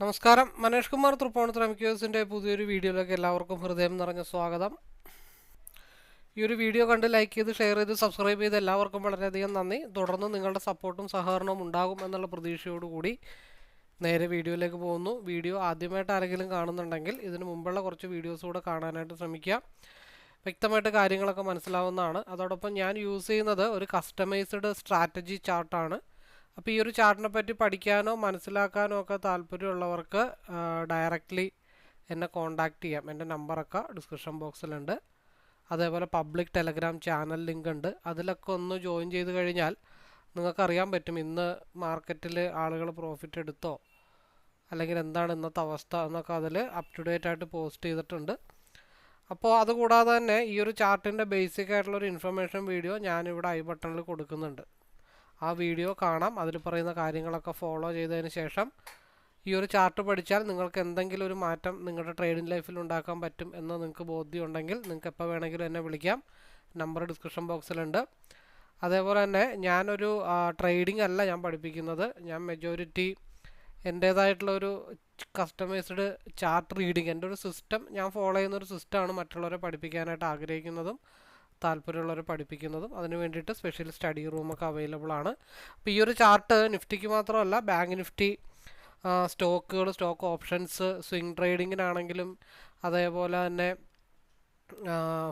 നമസ്കാരം. മനേഷ് കുമാർ തൃപ്പൂണിത്തുറ എംക്യൂസിന്റെ പുതിയൊരു വീഡിയോയിലേക്ക് എല്ലാവർക്കും ഹൃദയം നിറഞ്ഞ സ്വാഗതം. ഈ ഒരു വീഡിയോ കണ്ട് ലൈക്ക് ചെയ്ത് ഷെയർ ചെയ്ത് സബ്സ്ക്രൈബ് ചെയ്ത് എല്ലാവർക്കും വളരെയധികം നന്ദി. തുടർന്ന് നിങ്ങളുടെ സപ്പോർട്ടും സഹകരണവും ഉണ്ടാകും എന്നുള്ള പ്രതീക്ഷയോടുകൂടി നേരെ വീഡിയോയിലേക്ക് പോകുന്നു. വീഡിയോ ആദ്യമായിട്ട് ആരെങ്കിലും കാണുന്നുണ്ടെങ്കിൽ ഇതിന് മുമ്പുള്ള കുറച്ച് വീഡിയോസ് കൂടെ കാണാനായിട്ട് ശ്രമിക്കുക. വ്യക്തമായിട്ട് കാര്യങ്ങളൊക്കെ മനസ്സിലാവുന്നതാണ്. അതോടൊപ്പം ഞാൻ യൂസ് ചെയ്യുന്നത് ഒരു കസ്റ്റമൈസ്ഡ് സ്ട്രാറ്റജി ചാർട്ടാണ് അപ്പോൾ ഈ ഒരു ചാർട്ടിനെ പറ്റി പഠിക്കാനോ മനസ്സിലാക്കാനോ ഒക്കെ താല്പര്യമുള്ളവർക്ക് ഡയറക്റ്റ്ലി എന്നെ കോൺടാക്റ്റ് ചെയ്യാം. എന്റെ നമ്പറൊക്കെ ഡിസ്ക്രിപ്ഷൻ ബോക്സിലുണ്ട് അതേപോലെ പബ്ലിക് ടെലഗ്രാം ചാനൽ ലിങ്ക് ഉണ്ട്. അതിലൊക്കെ ഒന്ന് ജോയിൻ ചെയ്ത് കഴിഞ്ഞാൽ നിങ്ങൾക്കറിയാൻ പറ്റും ഇന്ന് മാർക്കറ്റിൽ ആളുകൾ പ്രോഫിറ്റ് എടുത്തോ അല്ലെങ്കിൽ എന്താണ് ഇന്നത്തെ അവസ്ഥ എന്നൊക്കെ അതിൽ അപ് ടു ഡേറ്റ് ആയിട്ട് പോസ്റ്റ് ചെയ്തിട്ടുണ്ട്. അപ്പോൾ അതുകൂടാതെ തന്നെ ഈ ഒരു ചാർട്ടിന്റെ ബേസിക് ആയിട്ടുള്ള ഒരു ഇൻഫർമേഷൻ വീഡിയോ ഞാനിവിടെ ഐ ബട്ടണിൽ കൊടുക്കുന്നുണ്ട്. ആ വീഡിയോ കാണാം. അതിൽ പറയുന്ന കാര്യങ്ങളൊക്കെ ഫോളോ ചെയ്തതിന് ശേഷം ഈ ഒരു ചാർട്ട് പഠിച്ചാൽ നിങ്ങൾക്ക് എന്തെങ്കിലും ഒരു മാറ്റം നിങ്ങളുടെ ട്രേഡിംഗ് ലൈഫിൽ ഉണ്ടാക്കാൻ പറ്റും എന്ന് നിങ്ങൾക്ക് ബോധ്യമുണ്ടെങ്കിൽ നിങ്ങൾക്ക് എപ്പോൾ വേണമെങ്കിലും എന്നെ വിളിക്കാം. നമ്പർ ഡിസ്ക്രിപ്ഷൻ ബോക്സിലുണ്ട് അതേപോലെ തന്നെ ഞാനൊരു ട്രേഡിംഗ് അല്ല ഞാൻ പഠിപ്പിക്കുന്നത്. ഞാൻ മെജോറിറ്റി എന്റേതായിട്ടുള്ള ഒരു കസ്റ്റമൈസ്ഡ് ചാർട്ട് റീഡിങ് എന്റെ ഒരു സിസ്റ്റം ഞാൻ ഫോളോ ചെയ്യുന്ന ഒരു സിസ്റ്റമാണ് മറ്റുള്ളവരെ പഠിപ്പിക്കാനായിട്ട് ആഗ്രഹിക്കുന്നതും. താല്പര്യമുള്ളവരെ പഠിപ്പിക്കുന്നതും അതിന് വേണ്ടിയിട്ട് സ്പെഷ്യൽ സ്റ്റഡി റൂമൊക്കെ അവൈലബിൾ ആണ്. അപ്പോൾ ഈ ഒരു ചാർട്ട് നിഫ്റ്റിക്ക് മാത്രമല്ല ബാങ്ക് നിഫ്റ്റി സ്റ്റോക്കുകൾ സ്റ്റോക്ക് ഓപ്ഷൻസ് സ്വിംഗ് ട്രേഡിങ്ങിനാണെങ്കിലും അതേപോലെ തന്നെ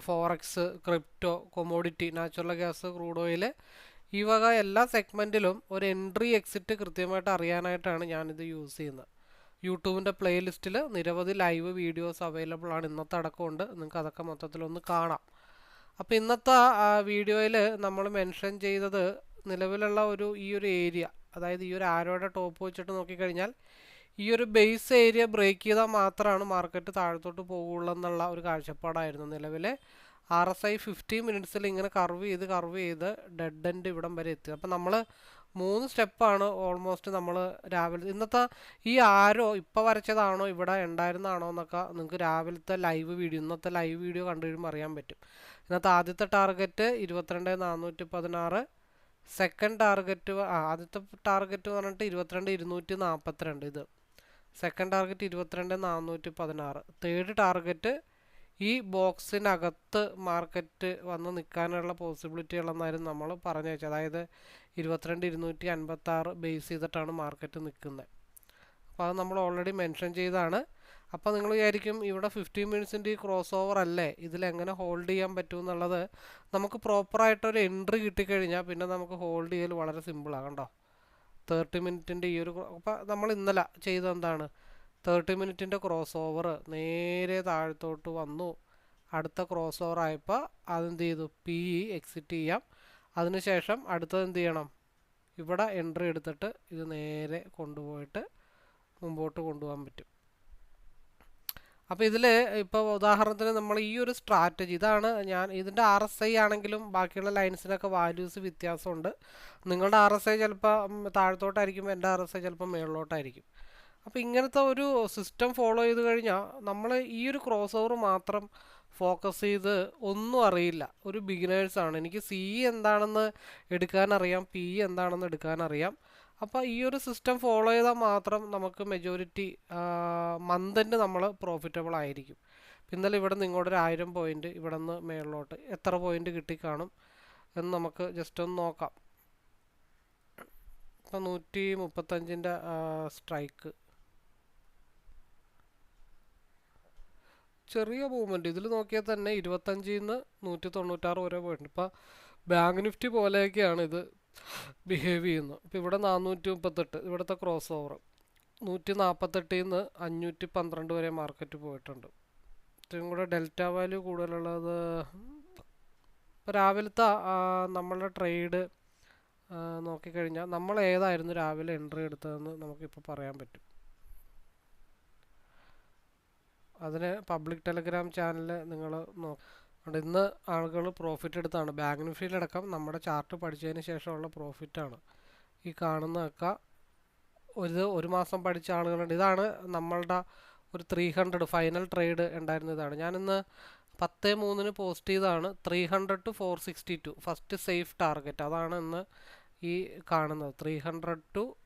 forex crypto commodity natural gas crude oil ഈ വക എല്ലാ സെഗ്മെന്റിലും ഒരു എൻട്രി എക്സിറ്റ് കൃത്യമായിട്ട് അറിയാനായിട്ടാണ് ഞാനിത് യൂസ് ചെയ്യുന്നത്. യൂട്യൂബിന്റെ പ്ലേലിസ്റ്റിൽ നിരവധി ലൈവ് വീഡിയോസ് അവൈലബിൾ ആണ് ഇന്നത്തെ അടക്കമുണ്ട്. നിങ്ങൾക്ക് അതൊക്കെ മൊത്തത്തിലൊന്ന് കാണാം. അപ്പോൾ ഇന്നത്തെ വീഡിയോയിൽ നമ്മൾ മെൻഷൻ ചെയ്തത് നിലവിലുള്ള ഒരു ഈ ഒരു ഏരിയ അതായത് ഈ ഒരു ആരോയുടെ ടോപ്പ് വെച്ചിട്ട് നോക്കിക്കഴിഞ്ഞാൽ ഈ ഒരു ബേസ് ഏരിയ ബ്രേക്ക് ചെയ്താൽ മാത്രമാണ് മാർക്കറ്റ് താഴത്തോട്ട് പോകുള്ളൂ എന്നുള്ള ഒരു കാഴ്ചപ്പാടായിരുന്നു നിലവിൽ ആർ എസ് ഐ ഫിഫ്റ്റി മിനിറ്റ്സിൽ ഇങ്ങനെ കർവ് ചെയ്ത് കർവ് ചെയ്ത് ഡെഡ് എൻഡ് ഇവിടം വരെ എത്തി. അപ്പോൾ നമ്മൾ മൂന്ന് സ്റ്റെപ്പാണ് ഓൾമോസ്റ്റ് നമ്മൾ രാവിലെ ഇന്നത്തെ ഈ ആരോ ഇപ്പോൾ വരച്ചതാണോ ഇവിടെ ഉണ്ടായിരുന്നതാണോ എന്നൊക്കെ നിങ്ങൾക്ക് രാവിലത്തെ ലൈവ് വീഡിയോ ഇന്നത്തെ ലൈവ് വീഡിയോ കണ്ടു കഴിയുമ്പോൾ അറിയാൻ പറ്റും. ഇന്നത്തെ ആദ്യത്തെ ടാർഗറ്റ് ഇരുപത്തിരണ്ട് നാനൂറ്റി പതിനാറ്. സെക്കൻഡ് ടാർഗറ്റ് ആദ്യത്തെ ടാർഗറ്റ് പറഞ്ഞിട്ട് ഇരുപത്തിരണ്ട് ഇരുന്നൂറ്റി നാൽപ്പത്തിരണ്ട് ഇത്. സെക്കൻഡ് ടാർഗറ്റ് ഇരുപത്തിരണ്ട് നാനൂറ്റി പതിനാറ്. തേർഡ് ടാർഗറ്റ് ഈ ബോക്സിനകത്ത് മാർക്കറ്റ് വന്ന് നിൽക്കാനുള്ള പോസിബിലിറ്റി ഉള്ളതെന്നായിരുന്നു നമ്മൾ പറഞ്ഞു വെച്ചത്. അതായത് ഇരുപത്തിരണ്ട് ഇരുന്നൂറ്റി അൻപത്തി ആറ് ബേസ് ചെയ്തിട്ടാണ് മാർക്കറ്റ് നിൽക്കുന്നത് അപ്പോൾ അത് നമ്മൾ ഓൾറെഡി മെൻഷൻ ചെയ്താണ്. അപ്പോൾ നിങ്ങൾ വിചാരിക്കും ഇവിടെ ഫിഫ്റ്റീൻ മിനിറ്റ്സിന്റെ ഈ ക്രോസ് ഓവർ അല്ലേ ഇതിലെങ്ങനെ ഹോൾഡ് ചെയ്യാൻ പറ്റും എന്നുള്ളത് നമുക്ക് പ്രോപ്പറായിട്ടൊരു എൻട്രി കിട്ടിക്കഴിഞ്ഞാൽ പിന്നെ നമുക്ക് ഹോൾഡ് ചെയ്യൽ വളരെ സിമ്പിളാണ് കണ്ടോ? തേർട്ടി മിനിറ്റിന്റെ ഈ ഒരു അപ്പോൾ നമ്മൾ ഇന്നലെ ചെയ്തെന്താണ് തേർട്ടി മിനിറ്റിന്റെ ക്രോസ് ഓവർ നേരെ താഴത്തോട്ട് വന്നു. അടുത്ത ക്രോസ് ഓവർ ആയപ്പോൾ അതെന്ത് ചെയ്തു? പി എക്സിറ്റ് ചെയ്യാം. അതിനുശേഷം അടുത്തത് എന്ത് ചെയ്യണം? ഇവിടെ എൻട്രി എടുത്തിട്ട് ഇത് നേരെ കൊണ്ടുപോയിട്ട് മുമ്പോട്ട് കൊണ്ടുപോകാൻ പറ്റും. അപ്പോൾ ഇതിൽ ഇപ്പോൾ ഉദാഹരണത്തിന് നമ്മൾ ഈ ഒരു സ്ട്രാറ്റജി ഇതാണ് ഞാൻ ഇതിന്റെ ആർ എസ് ഐ ആണെങ്കിലും ബാക്കിയുള്ള ലൈൻസിനൊക്കെ വാല്യൂസ് വ്യത്യാസമുണ്ട്. നിങ്ങളുടെ ആർ എസ് ഐ ചിലപ്പോൾ താഴത്തോട്ടായിരിക്കും എന്റെ ആർ എസ് ഐ ചിലപ്പോൾ മുകളിലോട്ടായിരിക്കും അപ്പോൾ ഇങ്ങനത്തെ ഒരു സിസ്റ്റം ഫോളോ ചെയ്ത് കഴിഞ്ഞാൽ നമ്മൾ ഈ ഒരു ക്രോസ് ഓവർ മാത്രം ഫോക്കസ് ചെയ്ത് ഒന്നും അറിയില്ല. ഒരു ബിഗിനേഴ്സാണ് എനിക്ക് സി എന്താണെന്ന് എടുക്കാനറിയാം പി എന്താണെന്ന് എടുക്കാനറിയാം അപ്പോൾ ഈ ഒരു സിസ്റ്റം ഫോളോ ചെയ്താൽ മാത്രം നമുക്ക് മെജോറിറ്റി മന്തിന് നമ്മൾ പ്രോഫിറ്റബിൾ ആയിരിക്കും. ഇന്നലെ ഇവിടെ നിന്ന് ഇങ്ങോട്ട് ഒരു ആയിരം പോയിന്റ് ഇവിടെ നിന്ന് മേളിലോട്ട് എത്ര പോയിന്റ് കിട്ടിക്കാണും എന്ന് നമുക്ക് ജസ്റ്റ് ഒന്ന് നോക്കാം. ഇപ്പം നൂറ്റി മുപ്പത്തഞ്ചിന്റെ സ്ട്രൈക്ക് ചെറിയ മൂവ്മെന്റ് ഇതിൽ നോക്കിയാൽ തന്നെ ഇരുപത്തഞ്ചിൽ നിന്ന് നൂറ്റി തൊണ്ണൂറ്റാറ് വരെ പോയിട്ടുണ്ട്. ഇപ്പോൾ ബാങ്ക് നിഫ്റ്റി പോലെയൊക്കെയാണ് ഇത് ബിഹേവ് ചെയ്യുന്നത്. ഇപ്പോൾ ഇവിടെ നാനൂറ്റി മുപ്പത്തെട്ട് ഇവിടുത്തെ ക്രോസ് ഓവർ നൂറ്റി നാൽപ്പത്തെട്ടിൽ നിന്ന് അഞ്ഞൂറ്റി പന്ത്രണ്ട് വരെ മാർക്കറ്റ് പോയിട്ടുണ്ട്. ഇത്രയും കൂടെ ഡെൽറ്റ വാല്യൂ കൂടുതലുള്ളത് രാവിലത്തെ നമ്മളുടെ ട്രേഡ് നോക്കിക്കഴിഞ്ഞാൽ നമ്മൾ ഏതായിരുന്നു രാവിലെ എൻട്രി എടുത്തതെന്ന് നമുക്കിപ്പോൾ പറയാൻ പറ്റും. അതിന് പബ്ലിക് ടെലഗ്രാം ചാനൽ നിങ്ങൾ നോക്കണം ഇന്ന് ആളുകൾ പ്രോഫിറ്റ് എടുത്താണ്. ബാങ്ക് നിഫ്റ്റിയിലടക്കം നമ്മുടെ ചാർട്ട് പഠിച്ചതിന് ശേഷമുള്ള പ്രോഫിറ്റാണ് ഈ കാണുന്നതൊക്കെ ഒരു ഒരു മാസം പഠിച്ച ആളുകളുണ്ട്. ഇതാണ് നമ്മളുടെ ഒരു ത്രീ ഹൺഡ്രഡ് ഫൈനൽ ട്രേഡ് ഉണ്ടായിരുന്ന ഇതാണ്. ഞാനിന്ന് പത്ത് മൂന്നിന് പോസ്റ്റ് ചെയ്തതാണ് three hundred two four sixty two first safe target അതാണ് ഇന്ന് ഈ കാണുന്നത്. Three hundred two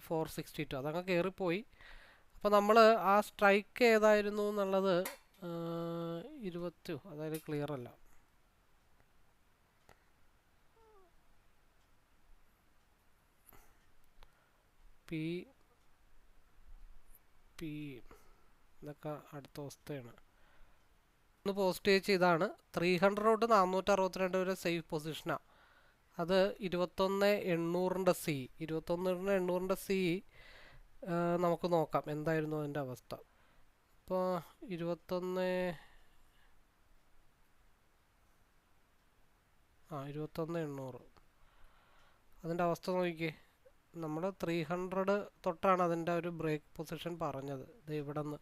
four sixty two അതങ്ങ് കയറിപ്പോയി അപ്പോൾ നമ്മൾ ആ സ്ട്രൈക്ക് ഏതായിരുന്നു എന്നുള്ളത് ഇരുപത്തി അതായത് ക്ലിയർ അല്ല. പി പി ഇതൊക്കെ അടുത്ത അവസ്ഥയാണ്. ഒന്ന് പോസ്റ്റ് ചെയ്ത് ഇതാണ്. ത്രീ ഹൺഡ്രഡ് തൊട്ട് നാനൂറ്റി അറുപത്തിരണ്ട് വരെ സേഫ് പൊസിഷനാണ് അത് ഇരുപത്തൊന്ന് എണ്ണൂറിന്റെ സി ഇരുപത്തൊന്ന് എണ്ണൂറിന്റെ സി നമുക്ക് നോക്കാം. എന്തായിരുന്നു അതിന്റെ അവസ്ഥ? ഇപ്പോൾ ഇരുപത്തൊന്ന് ആ ഇരുപത്തൊന്ന് എണ്ണൂറ്. അതിന്റെ അവസ്ഥ നോക്കിക്കേ. നമ്മൾ ത്രീ ഹൺഡ്രഡ് തൊട്ടാണ് അതിന്റെ ഒരു ബ്രേക്ക് പൊസിഷൻ പറഞ്ഞത്. ഇത് ഇവിടെ നിന്ന്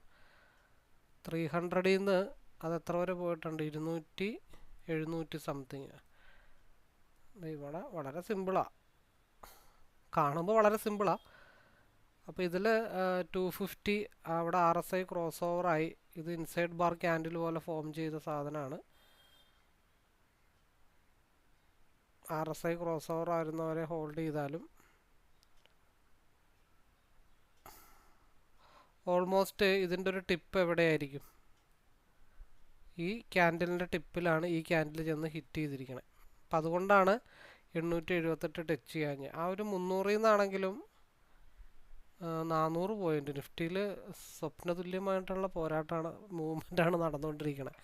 ത്രീ ഹൺഡ്രഡിൽ നിന്ന് അത് എത്ര വരെ പോയിട്ടുണ്ട്? ഇരുന്നൂറ്റി എഴുന്നൂറ്റി സംതിങ് ഇവിടെ വളരെ സിമ്പിളാണ് കാണുമ്പോൾ വളരെ സിമ്പിളാണ് അപ്പോൾ ഇതിൽ ടു ഫിഫ്റ്റി അവിടെ ആർ എസ് ഐ ക്രോസ് ഓവറായി ഇത് ഇൻസൈഡ് ബാർ ക്യാൻഡിൽ പോലെ ഫോം ചെയ്ത സാധനമാണ് R S I cross over ആയിരുന്നവരെ hold ചെയ്താലും ഓൾമോസ്റ്റ് ഇതിന്റെ ഒരു ടിപ്പ് എവിടെയായിരിക്കും? ഈ ക്യാൻഡിലിന്റെ ടിപ്പിലാണ് ഈ ക്യാൻഡിൽ ചെന്ന് ഹിറ്റ് ചെയ്തിരിക്കുന്നത് അപ്പം അതുകൊണ്ടാണ് എണ്ണൂറ്റി എഴുപത്തെട്ട് ടച്ച് ചെയ്യാഞ്ഞ് ആ ഒരു മുന്നൂറിൽ നിന്നാണെങ്കിലും നാനൂറ് പോയിന്റ് നിഫ്റ്റിയിൽ സ്വപ്നതുല്യമായിട്ടുള്ള പോരാട്ടമാണ് മൂവ്മെന്റാണ് നടന്നുകൊണ്ടിരിക്കുന്നത്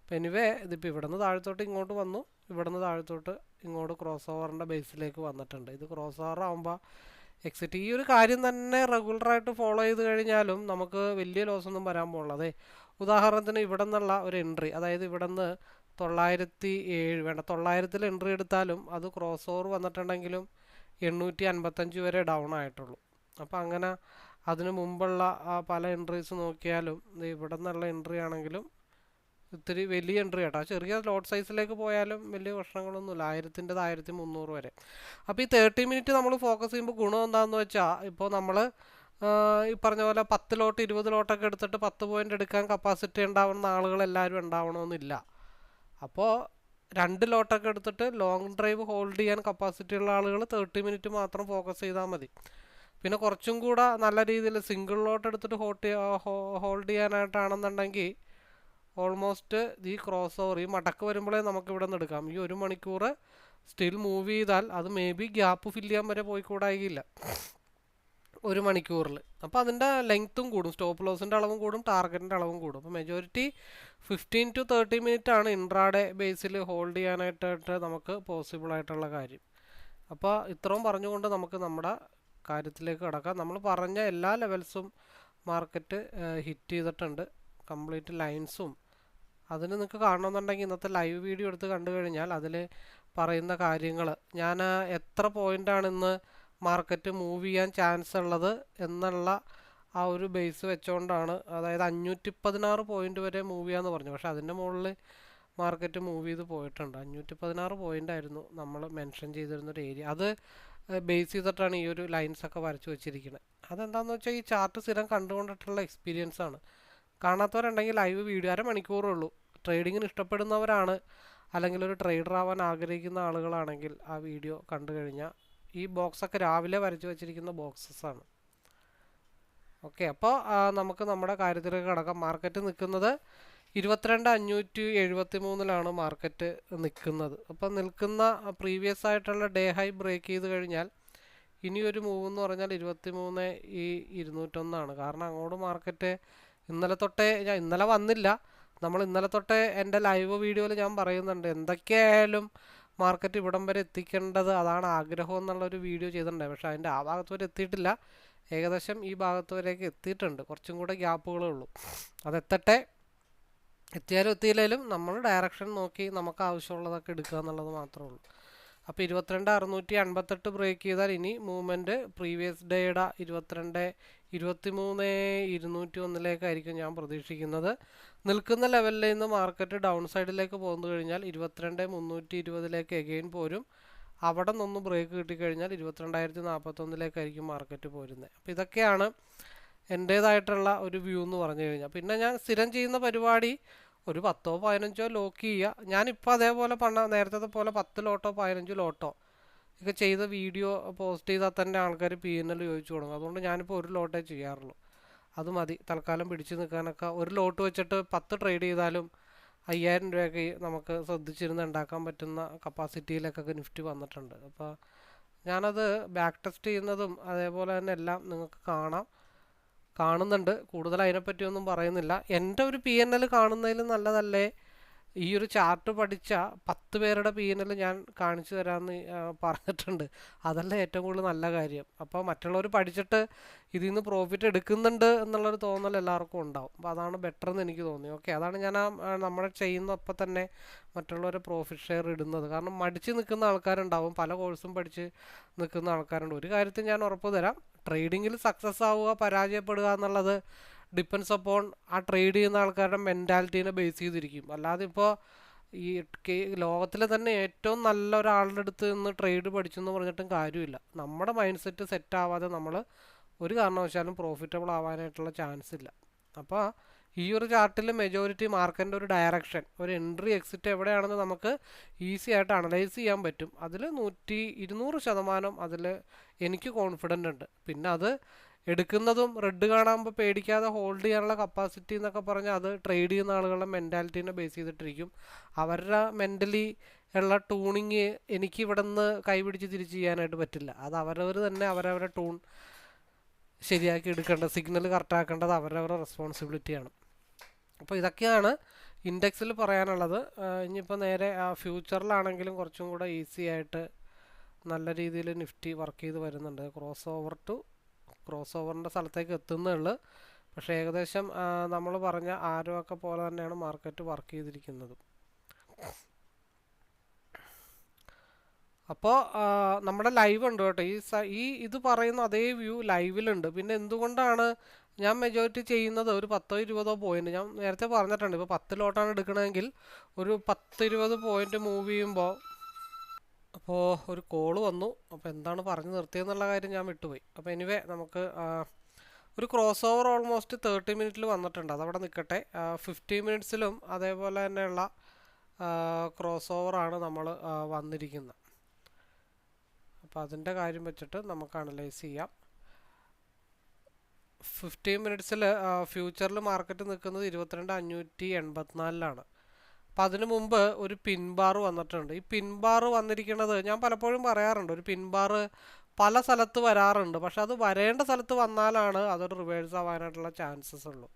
അപ്പോൾ എനിവേ ഇതിപ്പോൾ ഇവിടെ നിന്ന് താഴത്തോട്ട് ഇങ്ങോട്ട് വന്നു. ഇവിടെ നിന്ന് താഴത്തോട്ട് ഇങ്ങോട്ട് ക്രോസ് ഓവറിന്റെ ബേസിലേക്ക് വന്നിട്ടുണ്ട്. ഇത് ക്രോസ് ഓവർ ആകുമ്പോൾ എക്സിറ്റ് ഈ ഒരു കാര്യം തന്നെ റെഗുലറായിട്ട് ഫോളോ ചെയ്ത് കഴിഞ്ഞാലും നമുക്ക് വലിയ ലോസ് ഒന്നും വരാൻ അതെ ഉദാഹരണത്തിന് ഇവിടെ നിന്നുള്ള ഒരു എൻട്രി അതായത് ഇവിടെ നിന്ന് തൊള്ളായിരത്തി ഏഴ് വേണ്ട തൊള്ളായിരത്തിൽ എൻട്രി എടുത്താലും അത് ക്രോസ് ഓവർ വന്നിട്ടുണ്ടെങ്കിലും എണ്ണൂറ്റി അൻപത്തഞ്ച് വരെ ഡൗൺ ആയിട്ടുള്ളൂ. അപ്പോൾ അങ്ങനെ അതിനു മുമ്പുള്ള ആ പല എൻട്രീസ് നോക്കിയാലും ഇവിടെ നിന്നുള്ള എൻട്രി ആണെങ്കിലും ഇത്തിരി വലിയ എൻട്രി കേട്ടോ ചെറിയ ലോട്ട് സൈസിലേക്ക് പോയാലും വലിയ പ്രശ്നങ്ങളൊന്നുമില്ല. ആയിരത്തിന്റെത് ആയിരത്തി മുന്നൂറ് വരെ. അപ്പോൾ ഈ തേർട്ടി മിനിറ്റ് നമ്മൾ ഫോക്കസ് ചെയ്യുമ്പോൾ ഗുണം എന്താണെന്ന് വെച്ചാൽ ഇപ്പോൾ നമ്മൾ ഈ പറഞ്ഞ പോലെ പത്ത് ലോട്ട് ഇരുപത് ലോട്ടൊക്കെ എടുത്തിട്ട് പത്ത് പോയിന്റ് എടുക്കാൻ കപ്പാസിറ്റി ഉണ്ടാവുന്ന ആളുകൾ എല്ലാവരും ഉണ്ടാവണമെന്നില്ല അപ്പോൾ രണ്ട് ലോട്ടൊക്കെ എടുത്തിട്ട് ലോങ് ഡ്രൈവ് ഹോൾഡ് ചെയ്യാൻ കപ്പാസിറ്റി ഉള്ള ആളുകൾ തേർട്ടി മിനിറ്റ് മാത്രം ഫോക്കസ് ചെയ്താൽ മതി. പിന്നെ കുറച്ചും കൂടെ നല്ല രീതിയിൽ സിംഗിൾ ലോട്ട് എടുത്തിട്ട് ഹോട്ട് ഹോൾഡ് ചെയ്യാനായിട്ടാണെന്നുണ്ടെങ്കിൽ ഓൾമോസ്റ്റ് ഈ ക്രോസ് ഓവർ ഈ മടക്ക് വരുമ്പോഴേ നമുക്ക് ഇവിടെ നിന്ന് എടുക്കാം. ഈ ഒരു മണിക്കൂർ സ്റ്റിൽ മൂവ് ചെയ്താൽ അത് മേ ബി ഗ്യാപ്പ് ഫില്ല് ചെയ്യാൻ വരെ പോയിക്കൂടായില്ല. ഒരു മണിക്കൂറിൽ. അപ്പോൾ അതിന്റെ ലെങ്ത്തും കൂടും. സ്റ്റോപ്പ് ലോസിന്റെ അളവും കൂടും ടാർഗറ്റിന്റെ അളവും കൂടും. അപ്പോൾ majority fifteen to thirty minute ആണ് ഇൻട്രാഡേ ബേസിൽ ഹോൾഡ് ചെയ്യാനായിട്ടായിട്ട് നമുക്ക് പോസിബിൾ ആയിട്ടുള്ള കാര്യം. അപ്പോൾ ഇത്രയും പറഞ്ഞുകൊണ്ട് നമുക്ക് നമ്മുടെ കാര്യത്തിലേക്ക് കടക്കാം. നമ്മൾ പറഞ്ഞ എല്ലാ ലെവൽസും മാർക്കറ്റ് ഹിറ്റ് ചെയ്തിട്ടുണ്ട്. കംപ്ലീറ്റ് ലൈൻസും അതിന് നിങ്ങൾക്ക് കാണണമെന്നുണ്ടെങ്കിൽ ഇന്നത്തെ ലൈവ് വീഡിയോ എടുത്ത് കണ്ടു കഴിഞ്ഞാൽ അതിൽ പറയുന്ന കാര്യങ്ങൾ ഞാൻ എത്ര പോയിന്റാണ് ഇന്ന് മാർക്കറ്റ് മൂവ് ചെയ്യാൻ ചാൻസ് ഉള്ളത് എന്നുള്ള ആ ഒരു ബേസ് വെച്ചുകൊണ്ടാണ് അതായത് അഞ്ഞൂറ്റി പതിനാറ് പോയിന്റ് വരെ മൂവ് ചെയ്യാന്ന് പറഞ്ഞു. പക്ഷെ അതിന്റെ മുകളിൽ മാർക്കറ്റ് മൂവ് ചെയ്ത് പോയിട്ടുണ്ട്. അഞ്ഞൂറ്റി പതിനാറ് പോയിന്റ് ആയിരുന്നു നമ്മൾ മെൻഷൻ ചെയ്തിരുന്നൊരു ഏരിയ അത് ബേസ് ചെയ്തിട്ടാണ് ഈ ഒരു ലൈൻസ് ഒക്കെ വരച്ചു വെച്ചിരിക്കുന്നത്. അതെന്താണെന്ന് വെച്ചാൽ ഈ ചാർട്ട് സ്ഥിരം കണ്ടുകൊണ്ടിട്ടുള്ള എക്സ്പീരിയൻസ് ആണ്. കാണാത്തവരുണ്ടെങ്കിൽ ലൈവ് വീഡിയോ അര മണിക്കൂറേ ഉള്ളൂ ട്രേഡിങ്ങിന് ഇഷ്ടപ്പെടുന്നവരാണ്. അല്ലെങ്കിൽ ഒരു ട്രേഡർ ആവാൻ ആഗ്രഹിക്കുന്ന ആളുകളാണെങ്കിൽ ആ വീഡിയോ കണ്ടു കഴിഞ്ഞാൽ ഈ ബോക്സൊക്കെ രാവിലെ വരച്ചു വെച്ചിരിക്കുന്ന ബോക്സസ് ആണ്. ഓക്കെ അപ്പോൾ നമുക്ക് നമ്മുടെ കാര്യത്തിലേക്ക് കടക്കാം. മാർക്കറ്റ് നിൽക്കുന്നത് ഇരുപത്തിരണ്ട് അഞ്ഞൂറ്റി എഴുപത്തി മൂന്നിലാണ് മാർക്കറ്റ് നിൽക്കുന്നത്. അപ്പോൾ നിൽക്കുന്ന പ്രീവിയസ് ആയിട്ടുള്ള ഡേ ഹൈ ബ്രേക്ക് ചെയ്ത് കഴിഞ്ഞാൽ ഇനി ഒരു മൂവ് എന്ന് പറഞ്ഞാൽ ഇരുപത്തി മൂന്ന് ഈ ഇരുന്നൂറ്റൊന്നാണ്. കാരണം അങ്ങോട്ട് മാർക്കറ്റ് ഇന്നലെ തൊട്ടേ ഞാൻ ഇന്നലെ വന്നില്ല. നമ്മൾ ഇന്നലെ തൊട്ടേ എന്റെ ലൈവ് വീഡിയോയിൽ ഞാൻ പറയുന്നുണ്ട് എന്തൊക്കെയായാലും മാർക്കറ്റ് ഇവിടം വരെ എത്തിക്കേണ്ടത് അതാണ് ആഗ്രഹം എന്നുള്ളൊരു വീഡിയോ ചെയ്തിട്ടുണ്ടായി പക്ഷേ അതിന്റെ ആ ഭാഗത്ത് വരെ എത്തിയിട്ടില്ല. ഏകദേശം ഈ ഭാഗത്ത് വരെയൊക്കെ എത്തിയിട്ടുണ്ട്. കുറച്ചും കൂടെ ഗ്യാപ്പുകളേ ഉള്ളൂ. അതെത്തട്ടെ എത്തിയാലും എത്തിയില്ലെങ്കിലും നമ്മൾ ഡയറക്ഷൻ നോക്കി നമുക്ക് ആവശ്യമുള്ളതൊക്കെ എടുക്കുക എന്നുള്ളത് മാത്രമേ ഉള്ളൂ. അപ്പോൾ ഇരുപത്തിരണ്ട് അറുന്നൂറ്റി അൻപത്തെട്ട് ബ്രേക്ക് ചെയ്താൽ ഇനി മൂവ്മെന്റ് പ്രീവിയസ് ഡേയുടെ ഇരുപത്തിരണ്ട് ഇരുപത്തി മൂന്ന് ഇരുന്നൂറ്റി ഒന്നിലേക്കായിരിക്കും ഞാൻ പ്രതീക്ഷിക്കുന്നത്. നിൽക്കുന്ന ലെവലിൽ നിന്ന് മാർക്കറ്റ് ഡൗൺ സൈഡിലേക്ക് പോകുന്നു കഴിഞ്ഞാൽ ഇരുപത്തിരണ്ട് മുന്നൂറ്റി ഇരുപതിലേക്ക് എഗെയിൻ പോരും. അവിടെ നിന്നൊന്ന് ബ്രേക്ക് കിട്ടിക്കഴിഞ്ഞാൽ ഇരുപത്തിരണ്ടായിരത്തി നാൽപ്പത്തൊന്നിലേക്കായിരിക്കും മാർക്കറ്റ് പോരുന്നത്. അപ്പോൾ ഇതൊക്കെയാണ് എന്റേതായിട്ടുള്ള ഒരു വ്യൂ എന്ന് പറഞ്ഞു കഴിഞ്ഞാൽ പിന്നെ ഞാൻ സ്ഥിരം ചെയ്യുന്ന പരിപാടി ഒരു പത്തോ പതിനഞ്ചോ ലോക്ക് ചെയ്യുക ഞാനിപ്പോൾ അതേപോലെ പണ നേരത്തെ പോലെ പത്ത് ലോട്ടോ പതിനഞ്ച് ലോട്ടോ ഒക്കെ ചെയ്ത വീഡിയോ പോസ്റ്റ് ചെയ്താൽ തന്നെ ആൾക്കാർ പി എൻ എൽ ചോദിച്ചു തുടങ്ങും. അതുകൊണ്ട് ഞാനിപ്പോൾ ഒരു ലോട്ടേ ചെയ്യാറുള്ളൂ. അത് മതി. തൽക്കാലം പിടിച്ചു നിൽക്കാനൊക്കെ ഒരു ലോട്ട് വെച്ചിട്ട് പത്ത് ട്രേഡ് ചെയ്താലും അയ്യായിരം രൂപയൊക്കെ നമുക്ക് ശ്രദ്ധിച്ചിരുന്ന് ഉണ്ടാക്കാൻ പറ്റുന്ന കപ്പാസിറ്റിയിലേക്കൊക്കെ നിഫ്റ്റി വന്നിട്ടുണ്ട്. അപ്പോൾ ഞാനത് ബാക്ക് ടെസ്റ്റ് ചെയ്യുന്നതും അതേപോലെ തന്നെ എല്ലാം നിങ്ങൾക്ക് കാണാം. കാണുന്നുണ്ട്. കൂടുതൽ അതിനെപ്പറ്റിയൊന്നും പറയുന്നില്ല. എന്റെ ഒരു പി എൻ എൽ കാണുന്നതിൽ നല്ലതല്ലേ? ഈ ഒരു ചാർട്ട് പഠിച്ച പത്ത് പേരുടെ പി എൻ എൽ ഞാൻ കാണിച്ചു തരാമെന്ന് പറഞ്ഞിട്ടുണ്ട്. അതല്ല ഏറ്റവും കൂടുതൽ നല്ല കാര്യം. അപ്പോൾ മറ്റുള്ളവർ പഠിച്ചിട്ട് ഇതിൽ നിന്ന് പ്രോഫിറ്റ് എടുക്കുന്നുണ്ട് എന്നുള്ളൊരു തോന്നൽ എല്ലാവർക്കും ഉണ്ടാവും. അപ്പോൾ അതാണ് ബെറ്റർ എന്ന് എനിക്ക് തോന്നി. ഓക്കെ അതാണ് ഞാൻ ആ നമ്മളെ ചെയ്യുന്നപ്പോൾ തന്നെ മറ്റുള്ളവരെ പ്രോഫിറ്റ് ഷെയർ ഇടുന്നത്. കാരണം മടിച്ച് നിൽക്കുന്ന ആൾക്കാരുണ്ടാവും. പല കോഴ്സും പഠിച്ച് നിൽക്കുന്ന ആൾക്കാരുണ്ട്. ഒരു കാര്യത്തിൽ ഞാൻ ഉറപ്പ് തരാം. ട്രേഡിങ്ങിൽ സക്സസ് ആവുക പരാജയപ്പെടുക എന്നുള്ളത് ഡിപ്പെൻസ് അപ്പോൺ ആ ട്രേഡ് ചെയ്യുന്ന ആൾക്കാരുടെ മെന്റാലിറ്റീനെ ബേസ് ചെയ്തിരിക്കും. അല്ലാതെ ഇപ്പോൾ ഈ ലോകത്തിലെ തന്നെ ഏറ്റവും നല്ല ഒരാളുടെ അടുത്ത് നിന്ന് ട്രേഡ് പഠിച്ചെന്ന് പറഞ്ഞിട്ടും കാര്യമില്ല. നമ്മുടെ മൈൻഡ് സെറ്റ് സെറ്റ് ആവാതെ നമ്മൾ ഒരു കാരണവശാലും പ്രോഫിറ്റബിൾ ആവാനായിട്ടുള്ള ചാൻസ് ഇല്ല. അപ്പോൾ ഈ ഒരു ചാർട്ടിൽ മെജോറിറ്റി മാർക്കറ്റിന്റെ ഒരു ഡയറക്ഷൻ ഒരു എൻട്രി എക്സിറ്റ് എവിടെയാണെന്ന് നമുക്ക് ഈസി ആയിട്ട് അനലൈസ് ചെയ്യാൻ പറ്റും. അതിൽ നൂറ്റി ഇരുന്നൂറ് ശതമാനം അതിൽ എനിക്ക് കോൺഫിഡന്റ് ഉണ്ട്. പിന്നെ അത് എടുക്കുന്നതും റെഡ് കാണുമ്പോൾ പേടിക്കാതെ ഹോൾഡ് ചെയ്യാനുള്ള കപ്പാസിറ്റി എന്നൊക്കെ പറഞ്ഞാൽ അത് ട്രേഡ് ചെയ്യുന്ന ആളുകളുടെ മെന്റാലിറ്റീനെ ബേസ് ചെയ്തിട്ടിരിക്കും. അവരുടെ മെന്റലി ഉള്ള ടൂണിങ് എനിക്ക് ഇവിടെ നിന്ന് കൈപിടിച്ച് തിരിച്ച് ചെയ്യാനായിട്ട് പറ്റില്ല. അത് അവരവർ തന്നെ അവരവരുടെ ടൂൺ ശരിയാക്കി എടുക്കേണ്ട സിഗ്നൽ കറക്റ്റ് ആക്കേണ്ടത് അവരവരുടെ റെസ്പോൺസിബിലിറ്റിയാണ് അപ്പോൾ ഇതൊക്കെയാണ് ഇൻഡെക്സിൽ പറയാനുള്ളത്. ഇനിയിപ്പോൾ നേരെ ഫ്യൂച്ചറിലാണെങ്കിലും കുറച്ചും കൂടെ ഈസി ആയിട്ട് നല്ല രീതിയിൽ നിഫ്റ്റി വർക്ക് ചെയ്ത് വരുന്നുണ്ട്. ക്രോസ് ഓവർ ടു ക്രോസ് ഓവറിന്റെ സ്ഥലത്തേക്ക് എത്തുന്നുള്ളു പക്ഷേ ഏകദേശം നമ്മൾ പറഞ്ഞ ആരോ ഒക്കെ പോലെ തന്നെയാണ് മാർക്കറ്റ് വർക്ക് ചെയ്തിരിക്കുന്നത്. അപ്പോൾ നമ്മുടെ ലൈവ് ഉണ്ട് കേട്ടോ. ഈ ഈ ഇത് പറയുന്ന അതേ വ്യൂ ലൈവിലുണ്ട്. പിന്നെ എന്തുകൊണ്ടാണ് ഞാൻ മെജോറിറ്റി ചെയ്യുന്നത് ഒരു പത്തോ ഇരുപതോ പോയിന്റ് ഞാൻ നേരത്തെ പറഞ്ഞിട്ടുണ്ട് ഇപ്പോൾ പത്ത് ലോട്ടാണ് എടുക്കണമെങ്കിൽ ഒരു പത്ത് ഇരുപത് പോയിന്റ് മൂവ് ചെയ്യുമ്പോൾ അപ്പോൾ ഒരു കോൾ വന്നു. അപ്പോൾ എന്താണ് പറഞ്ഞു നിർത്തിയെന്നുള്ള കാര്യം ഞാൻ വിട്ടുപോയി. അപ്പോൾ എനിവേ നമുക്ക് ഒരു ക്രോസ് ഓവർ ഓൾമോസ്റ്റ് തേർട്ടി മിനിറ്റിൽ വന്നിട്ടുണ്ട്. അതവിടെ നിൽക്കട്ടെ ഫിഫ്റ്റി മിനിറ്റ്സിലും അതേപോലെ തന്നെയുള്ള ക്രോസ് ഓവറാണ് നമ്മൾ വന്നിരിക്കുന്നത്. അപ്പോൾ അതിന്റെ കാര്യം വെച്ചിട്ട് നമുക്ക് അനലൈസ് ചെയ്യാം. ഫിഫ്റ്റീൻ മിനിറ്റ്സിൽ ഫ്യൂച്ചറിൽ മാർക്കറ്റ് നിൽക്കുന്നത് ഇരുപത്തിരണ്ട് അഞ്ഞൂറ്റി എൺപത്തിനാലിലാണ്. അപ്പോൾ അതിനു മുമ്പ് ഒരു പിൻ ബാർ വന്നിട്ടുണ്ട്. ഈ പിൻ ബാർ വന്നിരിക്കുന്നത് ഞാൻ പലപ്പോഴും പറയാറുണ്ട്. ഒരു പിൻ ബാർ പല സ്ഥലത്ത് വരാറുണ്ട്. പക്ഷെ അത് വരേണ്ട സ്ഥലത്ത് വന്നാലാണ് അതൊരു റിവേഴ്സ് ആവാനായിട്ടുള്ള ചാൻസസ് ഉള്ളൂ.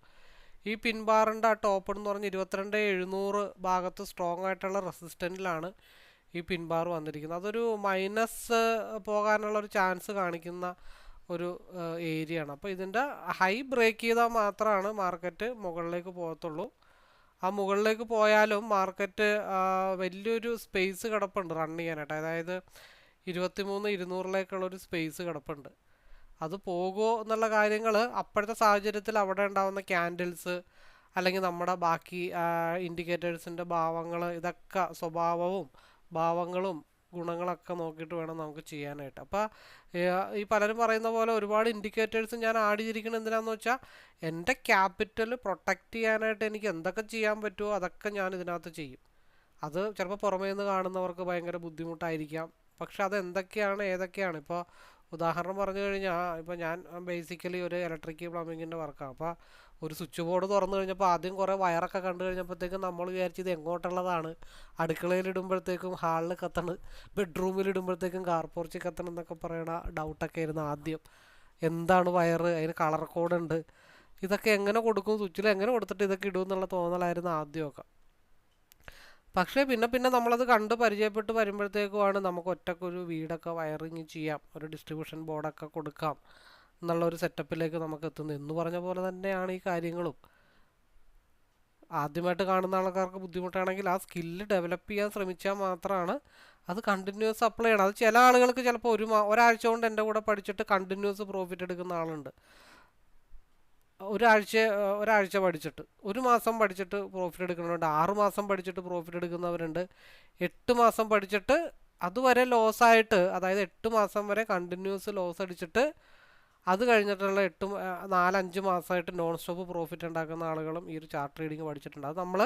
ഈ പിൻബാറിന്റെ ആ ടോപ്പ് എന്ന് പറഞ്ഞ് ഇരുപത്തിരണ്ട് എഴുന്നൂറ് ഭാഗത്ത് സ്ട്രോങ് ആയിട്ടുള്ള റെസിസ്റ്റന്റിലാണ് ഈ പിൻബാർ വന്നിരിക്കുന്നത്. അതൊരു മൈനസ് പോകാനുള്ള ഒരു ചാൻസ് കാണിക്കുന്ന ഒരു ഏരിയ ആണ് അപ്പോൾ ഇതിന്റെ ഹൈ ബ്രേക്ക് ചെയ്താൽ മാത്രമാണ് മാർക്കറ്റ് മുകളിലേക്ക് പോകത്തുള്ളൂ. ആ മുകളിലേക്ക് പോയാലും മാർക്കറ്റ് വലിയൊരു സ്പേസ് കിടപ്പുണ്ട് റൺ ചെയ്യാനായിട്ട്. അതായത് ഇരുപത്തിമൂന്ന് ഇരുന്നൂറിലേക്കുള്ള ഒരു സ്പേസ് കിടപ്പുണ്ട്. അത് പോകുമോ എന്നുള്ള കാര്യങ്ങൾ അപ്പോഴത്തെ സാഹചര്യത്തിൽ അവിടെ ഉണ്ടാകുന്ന ക്യാൻഡിൽസ് അല്ലെങ്കിൽ നമ്മുടെ ബാക്കി ഇൻഡിക്കേറ്റേഴ്സിന്റെ ഭാവങ്ങൾ ഇതൊക്കെ സ്വഭാവവും ഭാവങ്ങളും ഗുണങ്ങളൊക്കെ നോക്കിയിട്ട് വേണം നമുക്ക് ചെയ്യാനായിട്ട്. അപ്പോൾ ഈ പലരും പറയുന്ന പോലെ ഒരുപാട് ഇൻഡിക്കേറ്റേഴ്സ് ഞാൻ ആഡ് ചെയ്തിരിക്കുന്നത് എന്തിനാന്ന് വെച്ചാൽ എന്റെ ക്യാപിറ്റൽ പ്രൊട്ടക്റ്റ് ചെയ്യാനായിട്ട് എനിക്ക് എന്തൊക്കെ ചെയ്യാൻ പറ്റുമോ അതൊക്കെ ഞാൻ ഇതിനകത്ത് ചെയ്യും. അത് ചിലപ്പോൾ പുറമേ നിന്ന് കാണുന്നവർക്ക് ഭയങ്കര ബുദ്ധിമുട്ടായിരിക്കാം. പക്ഷെ അത് എന്തൊക്കെയാണ് ഏതൊക്കെയാണ്? ഇപ്പോൾ ഉദാഹരണം പറഞ്ഞു കഴിഞ്ഞാൽ ഇപ്പോൾ ഞാൻ ബേസിക്കലി ഒരു ഇലക്ട്രിക് പ്ലംബിങ്ങിന്റെ വർക്കാണ് അപ്പോൾ ഒരു സ്വിച്ച് ബോർഡ് തുറന്നു കഴിഞ്ഞപ്പോൾ ആദ്യം കുറേ വയറൊക്കെ കണ്ടു കഴിഞ്ഞപ്പോഴത്തേക്കും നമ്മൾ വിചാരിച്ചത് എങ്ങോട്ടുള്ളതാണ്. അടുക്കളയിൽ ഇടുമ്പോഴത്തേക്കും ഹാളിൽ കത്തണ് ബെഡ്റൂമിൽ ഇടുമ്പോഴത്തേക്കും കാർ പോർച്ചിൽ കത്തണം എന്നൊക്കെ പറയണ ഡൗട്ടൊക്കെ ആയിരുന്നു ആദ്യം. എന്താണ് വയറ് അതിന് കളർ കോഡ് ഉണ്ട്. ഇതൊക്കെ എങ്ങനെ കൊടുക്കും? സ്വിച്ചിൽ എങ്ങനെ കൊടുത്തിട്ട് ഇതൊക്കെ ഇടും എന്നുള്ള തോന്നലായിരുന്നു ആദ്യമൊക്കെ. പക്ഷേ പിന്നെ പിന്നെ നമ്മളത് കണ്ട് പരിചയപ്പെട്ട് വരുമ്പോഴത്തേക്കുമാണ് നമുക്ക് ഒറ്റക്കൊരു വീടൊക്കെ വയറിങ് ചെയ്യാം ഒരു ഡിസ്ട്രിബ്യൂഷൻ ബോർഡൊക്കെ കൊടുക്കാം എന്നുള്ള ഒരു സെറ്റപ്പിലേക്ക് നമുക്ക് എത്തുന്നത് എന്ന് പറഞ്ഞ പോലെ തന്നെയാണ് ഈ കാര്യങ്ങളും. ആദ്യമായിട്ട് കാണുന്ന ആൾക്കാർക്ക് ബുദ്ധിമുട്ടാണെങ്കിൽ ആ സ്കില്ല് ഡെവലപ്പ് ചെയ്യാൻ ശ്രമിച്ചാൽ മാത്രമാണ് അത് കണ്ടിന്യൂസ് അപ്ലൈ ചെയ്യണം. അത് ചില ആളുകൾക്ക് ചിലപ്പോൾ ഒരു ഒരാഴ്ച കൊണ്ട് എന്റെ കൂടെ പഠിച്ചിട്ട് കണ്ടിന്യൂസ് പ്രോഫിറ്റ് എടുക്കുന്ന ആളുണ്ട്. ഒരാഴ്ച ഒരാഴ്ച പഠിച്ചിട്ട് ഒരു മാസം പഠിച്ചിട്ട് പ്രോഫിറ്റ് എടുക്കുന്നവരുണ്ട്. ആറ് മാസം പഠിച്ചിട്ട് പ്രോഫിറ്റ് എടുക്കുന്നവരുണ്ട്. എട്ട് മാസം പഠിച്ചിട്ട് അതുവരെ ലോസ് ആയിട്ട് അതായത് എട്ട് മാസം വരെ കണ്ടിന്യൂസ് ലോസ് അടിച്ചിട്ട് അത് കഴിഞ്ഞിട്ടുള്ള എട്ട് നാലഞ്ച് മാസമായിട്ട് നോൺ സ്റ്റോപ്പ് പ്രോഫിറ്റ് ഉണ്ടാക്കുന്ന ആളുകളും ഈ ഒരു ചാർട്ട് റീഡിങ് പഠിച്ചിട്ടുണ്ട്. അത് നമ്മൾ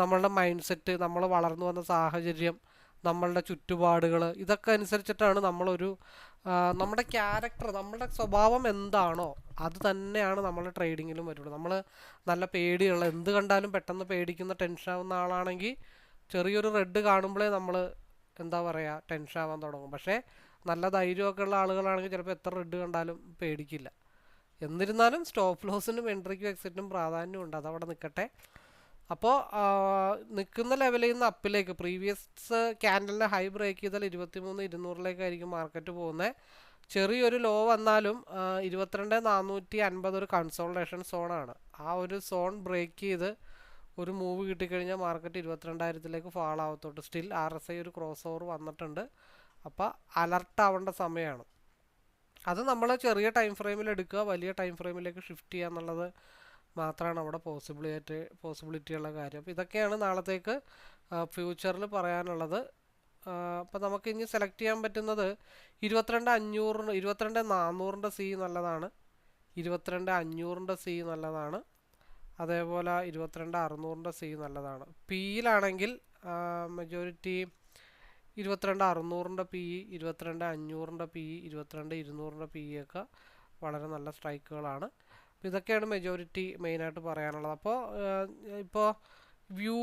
നമ്മളുടെ മൈൻഡ് സെറ്റ് നമ്മൾ വളർന്നു വന്ന സാഹചര്യം നമ്മളുടെ ചുറ്റുപാടുകൾ ഇതൊക്കെ അനുസരിച്ചിട്ടാണ് നമ്മളൊരു നമ്മുടെ ക്യാരക്ടർ നമ്മുടെ സ്വഭാവം എന്താണോ അത് തന്നെയാണ് നമ്മൾ ട്രേഡിങ്ങിലും വരുള്ളൂ. നമ്മൾ നല്ല പേടിയുള്ള എന്ത് കണ്ടാലും പെട്ടെന്ന് പേടിക്കുന്ന ടെൻഷൻ ആവുന്ന ആളാണെങ്കിൽ ചെറിയൊരു റെഡ് കാണുമ്പോഴേ നമ്മൾ എന്താ പറയുക ടെൻഷൻ ആവാൻ തുടങ്ങും. പക്ഷേ നല്ല ധൈര്യമൊക്കെ ഉള്ള ആളുകളാണെങ്കിൽ ചിലപ്പോൾ എത്ര റെഡ് കണ്ടാലും പേടിക്കില്ല. എന്നിരുന്നാലും സ്റ്റോപ്പ് ലോസിനും എൻട്രിക്കും എക്സിറ്റിനും പ്രാധാന്യമുണ്ട്. അതവിടെ നിൽക്കട്ടെ. അപ്പോൾ നിൽക്കുന്ന ലെവലിൽ നിന്ന് അപ്പിലേക്ക് പ്രീവിയസ് ക്യാൻഡലിന്റെ ഹൈ ബ്രേക്ക് ചെയ്താൽ ഇരുപത്തിമൂന്ന് ഇരുന്നൂറിലേക്കായിരിക്കും മാർക്കറ്റ് പോകുന്നത്. ചെറിയൊരു ലോ വന്നാലും ഇരുപത്തിരണ്ട് നാനൂറ്റി അൻപത് ഒരു കൺസോൾട്ടേഷൻ സോണാണ് ആ ഒരു സോൺ ബ്രേക്ക് ചെയ്ത് ഒരു മൂവ് കിട്ടിക്കഴിഞ്ഞാൽ മാർക്കറ്റ് ഇരുപത്തിരണ്ടായിരത്തിലേക്ക് ഫാൾ ആവത്തോട്ട്. സ്റ്റിൽ ആർ എസ് ഐ ഒരു ക്രോസ് ഓവർ വന്നിട്ടുണ്ട്. അപ്പോൾ അലർട്ട് ആവേണ്ട സമയമാണ്. അത് നമ്മൾ ചെറിയ ടൈം ഫ്രെയിമിൽ എടുക്കുക വലിയ ടൈം ഫ്രെയിമിലേക്ക് ഷിഫ്റ്റ് ചെയ്യുക എന്നുള്ളത് മാത്രമാണ് അവിടെ പോസിബിളിയായിട്ട് പോസിബിലിറ്റി ഉള്ള കാര്യം. അപ്പോൾ ഇതൊക്കെയാണ് നാളത്തേക്ക് ഫ്യൂച്ചറിൽ പറയാനുള്ളത്. അപ്പോൾ നമുക്ക് ഇനി സെലക്ട് ചെയ്യാൻ പറ്റുന്നത് ഇരുപത്തിരണ്ട് അഞ്ഞൂറിന് ഇരുപത്തിരണ്ട് നാനൂറിന്റെ സി നല്ലതാണ്. ഇരുപത്തിരണ്ട് അഞ്ഞൂറിന്റെ സി നല്ലതാണ്. അതേപോലെ ഇരുപത്തിരണ്ട് അറുന്നൂറിന്റെ സി നല്ലതാണ്. പിയിലാണെങ്കിൽ മെജോറിറ്റി ഇരുപത്തിരണ്ട് അറുന്നൂറിന്റെ പി ഇരുപത്തിരണ്ട് അഞ്ഞൂറിന്റെ പി ഇരുപത്തിരണ്ട് ഇരുന്നൂറിന്റെ പി ഒക്കെ വളരെ നല്ല സ്ട്രൈക്കുകളാണ് അപ്പോൾ ഇതൊക്കെയാണ് മെജോറിറ്റി മെയിനായിട്ട് പറയാനുള്ളത്. അപ്പോൾ ഇപ്പോൾ വ്യൂ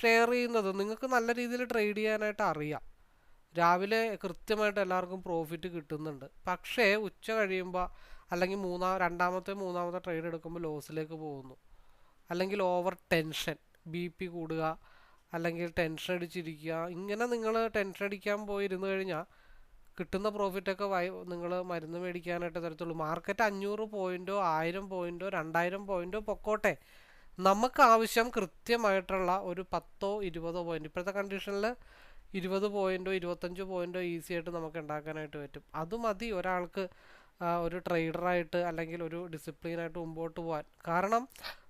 ഷെയർ ചെയ്യുന്നത് നിങ്ങൾക്ക് നല്ല രീതിയിൽ ട്രേഡ് ചെയ്യാനായിട്ട് അറിയാം. രാവിലെ കൃത്യമായിട്ട് എല്ലാവർക്കും പ്രോഫിറ്റ് കിട്ടുന്നുണ്ട്. പക്ഷേ ഉച്ച കഴിയുമ്പോൾ അല്ലെങ്കിൽ മൂന്നാം രണ്ടാമത്തെ മൂന്നാമത്തെ ട്രേഡ് എടുക്കുമ്പോൾ ലോസിലേക്ക് പോകുന്നു. അല്ലെങ്കിൽ ഓവർ ടെൻഷൻ ബി പി കൂടുക അല്ലെങ്കിൽ ടെൻഷൻ അടിച്ചിരിക്കുക ഇങ്ങനെ നിങ്ങൾ ടെൻഷൻ അടിക്കാൻ പോയിരുന്നു കഴിഞ്ഞാൽ കിട്ടുന്ന പ്രോഫിറ്റൊക്കെ വൈ നിങ്ങൾ മരുന്ന് മേടിക്കാനായിട്ട് തരത്തുള്ളൂ. മാർക്കറ്റ് അഞ്ഞൂറ് പോയിന്റോ ആയിരം പോയിന്റോ രണ്ടായിരം പോയിന്റോ പൊക്കോട്ടെ. നമുക്ക് ആവശ്യം കൃത്യമായിട്ടുള്ള ഒരു പത്തോ ഇരുപതോ പോയിന്റ് ഇപ്പോഴത്തെ കണ്ടീഷനിൽ ഇരുപത് പോയിന്റോ ഇരുപത്തഞ്ച് പോയിന്റോ ഈസി ആയിട്ട് നമുക്ക് ഉണ്ടാക്കാനായിട്ട് പറ്റും. അത് മതി ഒരാൾക്ക് ഒരു ട്രേഡറായിട്ട് അല്ലെങ്കിൽ ഒരു ഡിസിപ്ലിനായിട്ട് മുമ്പോട്ട് പോകാൻ കാരണം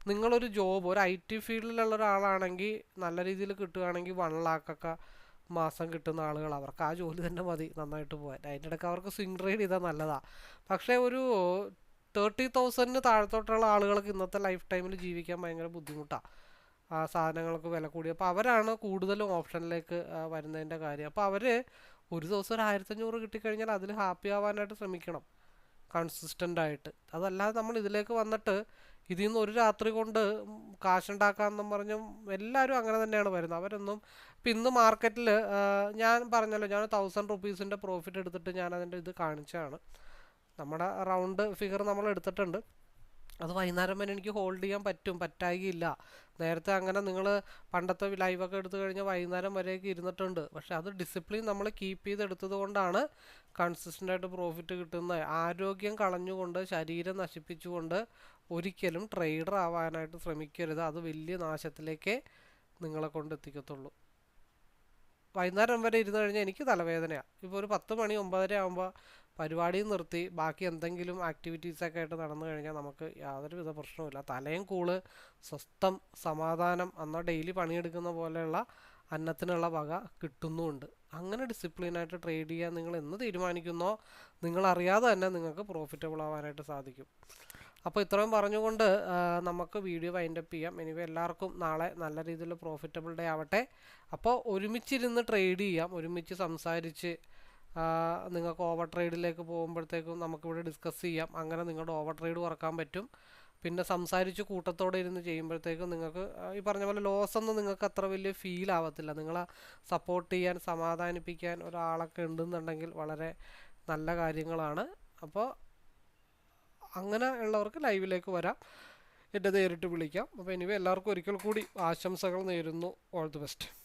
നിങ്ങളൊരു ജോബ് ഒരു ഐ ടി ഫീൽഡിലുള്ള ഒരാളാണെങ്കിൽ നല്ല രീതിയിൽ കിട്ടുകയാണെങ്കിൽ വൺ ലാക്കൊക്കെ മാസം കിട്ടുന്ന ആളുകൾ അവർക്ക് ആ ജോലി തന്നെ മതി നന്നായിട്ട് പോകാൻ അതിന്റെ ഇടയ്ക്ക് അവർക്ക് സ്വിംഗ് ട്രേഡ് ചെയ്താൽ നല്ലതാണ് പക്ഷേ ഒരു തേർട്ടി തൗസൻഡിന് താഴത്തോട്ടുള്ള ആളുകൾക്ക് ഇന്നത്തെ ലൈഫ് ടൈമിൽ ജീവിക്കാൻ ഭയങ്കര ബുദ്ധിമുട്ടാണ് ആ സാധനങ്ങൾക്ക് വില കൂടി. അപ്പോൾ അവരാണ് കൂടുതലും ഓപ്ഷനിലേക്ക് വരുന്നതിന്റെ കാര്യം. അപ്പോൾ അവർ ഒരു ദിവസം ഒരു ആയിരത്തഞ്ഞൂറ് കിട്ടിക്കഴിഞ്ഞാൽ അതിൽ ഹാപ്പി ആവാനായിട്ട് ശ്രമിക്കണം. കൺസിസ്റ്റന്റ് ആയിട്ട്. അതല്ലാതെ നമ്മൾ ഇതിലേക്ക് വന്നിട്ട് ഇതിൽ നിന്ന് ഒരു രാത്രി കൊണ്ട് കാശുണ്ടാക്കാമെന്നും പറഞ്ഞും എല്ലാവരും അങ്ങനെ തന്നെയാണ് വരുന്നത്. അവരൊന്നും ഇപ്പം ഇന്ന് മാർക്കറ്റിൽ ഞാൻ പറഞ്ഞല്ലോ ഞാൻ തൗസൻഡ് റുപ്പീസിന്റെ പ്രോഫിറ്റ് എടുത്തിട്ട് ഞാൻ അതിന്റെ ഇത് കാണിച്ചതാണ്. നമ്മുടെ റൗണ്ട് ഫിഗർ നമ്മൾ എടുത്തിട്ടുണ്ട്. അത് വൈകുന്നേരം വരെ എനിക്ക് ഹോൾഡ് ചെയ്യാൻ പറ്റും പറ്റായികയില്ല നേരത്തെ അങ്ങനെ നിങ്ങൾ പണ്ടത്തെ ലൈവൊക്കെ എടുത്തു കഴിഞ്ഞാൽ വൈകുന്നേരം വരെയൊക്കെ ഇരുന്നിട്ടുണ്ട്. പക്ഷേ അത് ഡിസിപ്ലിൻ നമ്മൾ കീപ്പ് ചെയ്തെടുത്തത് കൊണ്ടാണ് കൺസിസ്റ്റന്റ് ആയിട്ട് പ്രോഫിറ്റ് കിട്ടുന്നത്. ആരോഗ്യം കളഞ്ഞുകൊണ്ട് ശരീരം നശിപ്പിച്ചുകൊണ്ട് ഒരിക്കലും ട്രേഡർ ആവാനായിട്ട് ശ്രമിക്കരുത്. അത് വലിയ നാശത്തിലേക്ക് നിങ്ങളെ കൊണ്ട് എത്തിക്കത്തുള്ളൂ വൈകുന്നേരം വരെ ഇരുന്ന് കഴിഞ്ഞാൽ എനിക്ക് തലവേദനയാണ് ഇപ്പോൾ ഒരു പത്ത് മണി ഒമ്പതര ആകുമ്പോൾ പരിപാടിയും നിർത്തി. ബാക്കി എന്തെങ്കിലും ആക്ടിവിറ്റീസൊക്കെ ആയിട്ട് നടന്നു കഴിഞ്ഞാൽ നമുക്ക് യാതൊരുവിധ പ്രശ്നവുമില്ല തലയും കൂൾ സ്വസ്ഥം സമാധാനം എന്നാൽ ഡെയിലി പണിയെടുക്കുന്ന പോലെയുള്ള അന്നത്തിനുള്ള വക കിട്ടുന്നുമുണ്ട് അങ്ങനെ ഡിസിപ്ലിനായിട്ട് ട്രേഡ് ചെയ്യാൻ നിങ്ങൾ എന്ന് തീരുമാനിക്കുന്നോ? നിങ്ങളറിയാതെ തന്നെ നിങ്ങൾക്ക് പ്രോഫിറ്റബിൾ ആവാനായിട്ട് സാധിക്കും. അപ്പോൾ ഇത്രയും പറഞ്ഞുകൊണ്ട് നമുക്ക് വീഡിയോ വൈൻഡപ്പ് ചെയ്യാം. എനിവേ എല്ലാവർക്കും നാളെ നല്ല രീതിയിൽ പ്രോഫിറ്റബിൾ ഡേ ആവട്ടെ. അപ്പോൾ ഒരുമിച്ചിരുന്ന് ട്രേഡ് ചെയ്യാം. ഒരുമിച്ച് സംസാരിച്ച് നിങ്ങൾക്ക് ഓവർ ട്രേഡിലേക്ക് പോകുമ്പോഴത്തേക്കും നമുക്കിവിടെ ഡിസ്കസ് ചെയ്യാം. അങ്ങനെ നിങ്ങളുടെ ഓവർ ട്രേഡ് കുറയ്ക്കാൻ പറ്റും. പിന്നെ സംസാരിച്ച് കൂട്ടത്തോടെ ഇരുന്ന് ചെയ്യുമ്പോഴത്തേക്കും നിങ്ങൾക്ക് ഈ പറഞ്ഞ പോലെ ലോസ് ഒന്നും നിങ്ങൾക്ക് അത്ര വലിയ ഫീൽ ആവത്തില്ല. നിങ്ങളെ സപ്പോർട്ട് ചെയ്യാൻ സമാധാനിപ്പിക്കാൻ ഒരാളൊക്കെ ഉണ്ടെന്നുണ്ടെങ്കിൽ വളരെ നല്ല കാര്യങ്ങളാണ്. അപ്പോൾ അങ്ങനെ ഉള്ളവർക്ക് ലൈവിലേക്ക് വരാം. എന്നെ നേരിട്ട് വിളിക്കാം. അപ്പോൾ എനിവേ എല്ലാവർക്കും ഒരിക്കൽ കൂടി ആശംസകൾ നേരുന്നു. All the best